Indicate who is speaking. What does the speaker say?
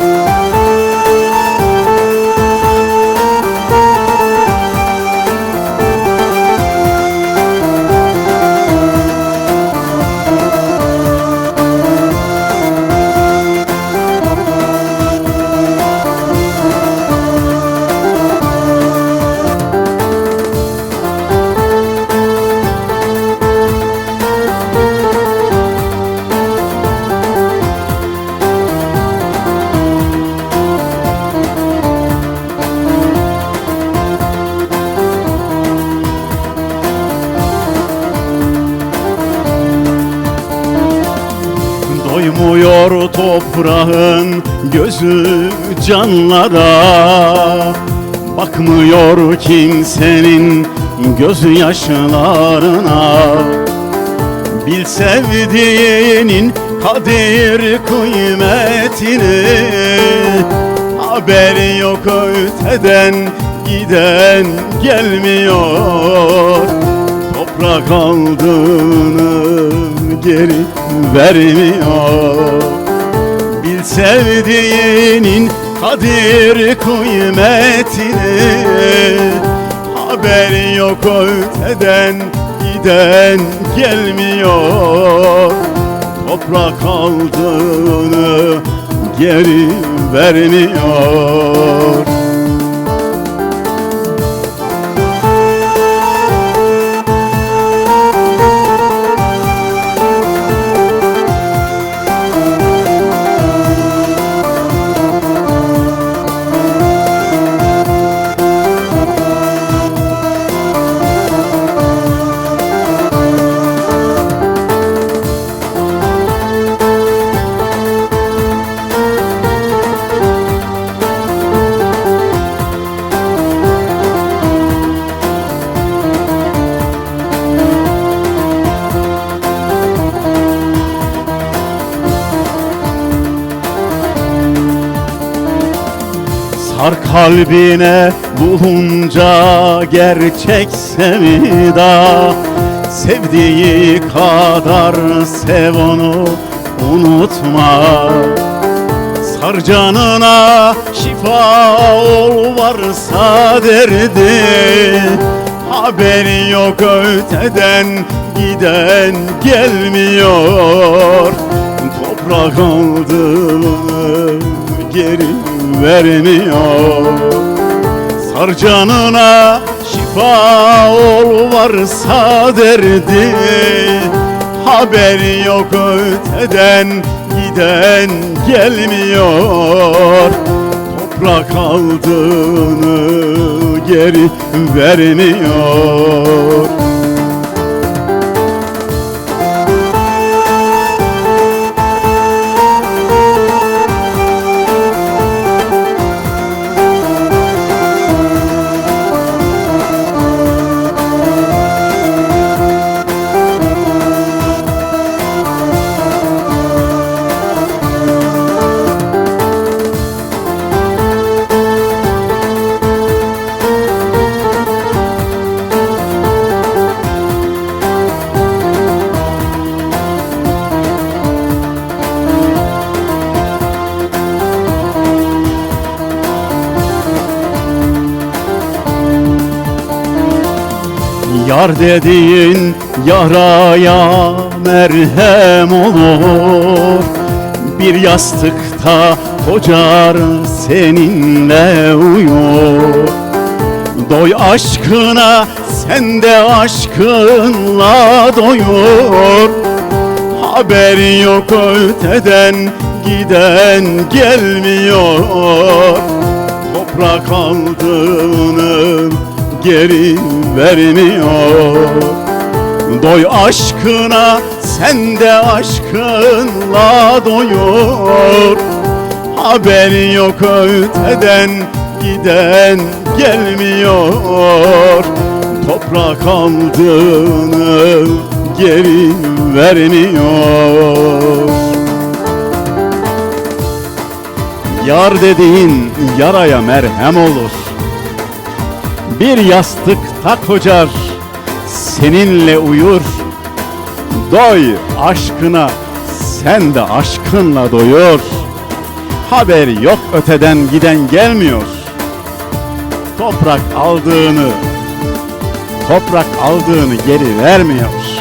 Speaker 1: Música Bakmıyor toprağın gözü canlara. Bakmıyor kimsenin gözü yaşlarına. Bil sevdiğinin kadir kıymetini. Haberi yok öteden giden gelmiyor. Toprak aldığını geri vermiyor. Bil sevdiğinin kadir kıymetini Haber yok öteden giden gelmiyor. Toprak aldığını geri vermiyor Sar kalbine bulunca gerçek sevda. Sevdiği kadar sev onu unutma. Sar canına şifa ol varsa derdi. Haberi yok öteden giden gelmiyor. Toprak aldığını geri vermiyor. Sar canına şifa ol varsa derdi Haberi yok öteden giden gelmiyor. Toprak aldığını geri vermiyor Yar dediğin yaraya merhem olur. Bir yastıkta kocar seninle uyur. Doy aşkına sen de aşkınla doyur. Haber yok öteden giden gelmiyor. Toprak aldığını geri vermiyor Doy aşkına sen de aşkınla doyur. Haber yok öteden giden gelmiyor. Toprak aldığını geri vermiyor Yar dediğin yaraya merhem olur Bir yastıkta kocar seninle uyur. Doy aşkına sen de aşkınla doyur. Haber yok öteden giden gelmiyor. Toprak aldığını Toprak aldığını geri vermiyor